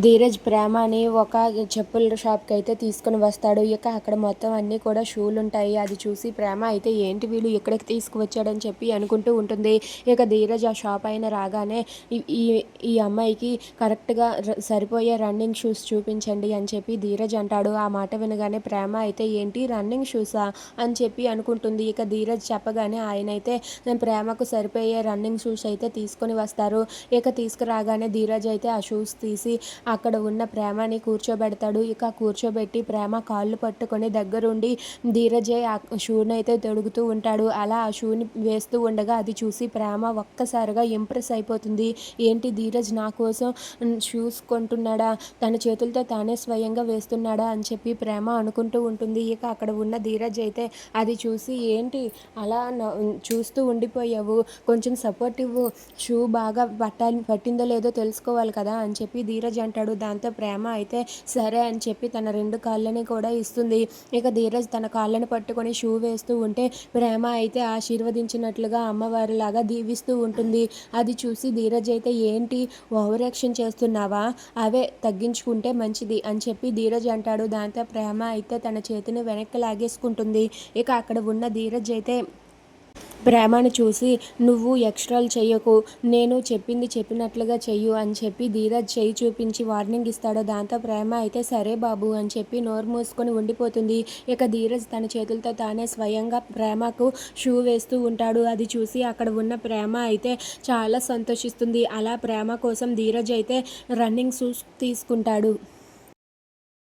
ధీరజ్ ప్రేమ అని ఒక చెప్పుల షాప్కి అయితే తీసుకుని వస్తాడు. ఇక అక్కడ మొత్తం అన్నీ కూడా షూలు ఉంటాయి. అది చూసి ప్రేమ అయితే ఏంటి వీళ్ళు ఇక్కడికి తీసుకువచ్చాడని చెప్పి అనుకుంటూ ఉంటుంది. ఇక ధీరజ్ ఆ షాప్ అయిన రాగానే ఈ- ఈ అమ్మాయికి కరెక్ట్గా సరిపోయే రన్నింగ్ షూస్ చూపించండి అని చెప్పి ధీరజ్ అంటాడు. ఆ మాట వినగానే ప్రేమ అయితే ఏంటి రన్నింగ్ షూసా అని చెప్పి అనుకుంటుంది. ఇక ధీరజ్ చెప్పగానే ఆయన అయితే ప్రేమకు సరిపోయే రన్నింగ్ షూస్ అయితే తీసుకొని వస్తారు. ఇక తీసుకురాగానే ధీరజ్ అయితే ఆ షూస్ తీసి అక్కడ ఉన్న ప్రేమని కూర్చోబెడతాడు. ఇక కూర్చోబెట్టి ప్రేమ కాళ్ళు పట్టుకొని దగ్గరుండి ధీరజయ్ ఆ షూని అయితే తొడుగుతూ ఉంటాడు. అలా ఆ షూని వేస్తూ ఉండగా అది చూసి ప్రేమ ఒక్కసారిగా ఇంప్రెస్ అయిపోతుంది. ఏంటి ధీరజ్ నా కోసం షూస్ కొంటున్నాడా? తన చేతులతో తానే స్వయంగా వేస్తున్నాడా అని చెప్పి ప్రేమ అనుకుంటూ ఉంటుంది. ఇక అక్కడ ఉన్న ధీరజ్ అయితే అది చూసి ఏంటి అలా చూస్తూ ఉండిపోయావు? కొంచెం సపోర్ట్ ఇవ్వు. షూ బాగా పట్టాలి పట్టిందో లేదో తెలుసుకోవాలి కదా అని చెప్పి ధీరజ్ అంటాడు. దాంతో ప్రేమ అయితే సరే అని చెప్పి తన రెండు కాళ్ళని కూడా ఇస్తుంది. ఇక ధీరజ్ తన కాళ్ళని పట్టుకొని షూ వేస్తూ ఉంటే ప్రేమ అయితే ఆశీర్వదించినట్లుగా అమ్మవారిలాగా దీవిస్తూ ఉంటుంది. అది చూసి ధీరజ్ అయితే ఏంటి? ఓవర్ యాక్షన్ చేస్తున్నావా? అవే తగ్గించుకుంటే మంచిది అని చెప్పి ధీరజ్ అంటాడు. దాంతో ప్రేమ అయితే తన చేతిని వెనక్కి లాగేసుకుంటుంది. ఇక అక్కడ ఉన్న ధీరజ్ అయితే ప్రేమను చూసి నువ్వు ఎక్స్ట్రాలు చెయ్యకు నేను చెప్పింది చెప్పినట్లుగా చెయ్యు అని చెప్పి ధీరజ్ చెయ్యి చూపించి వార్నింగ్ ఇస్తాడు. దాంతో ప్రేమ అయితే సరే బాబు అని చెప్పి నోరు మూసుకొని ఉండిపోతుంది. ఇక ధీరజ్ తన చేతులతో తానే స్వయంగా ప్రేమకు షూ వేస్తూ ఉంటాడు. అది చూసి అక్కడ ఉన్న ప్రేమ అయితే చాలా సంతోషిస్తుంది. అలా ప్రేమ కోసం ధీరజ్ అయితే రన్నింగ్ షూస్ తీసుకుంటాడు.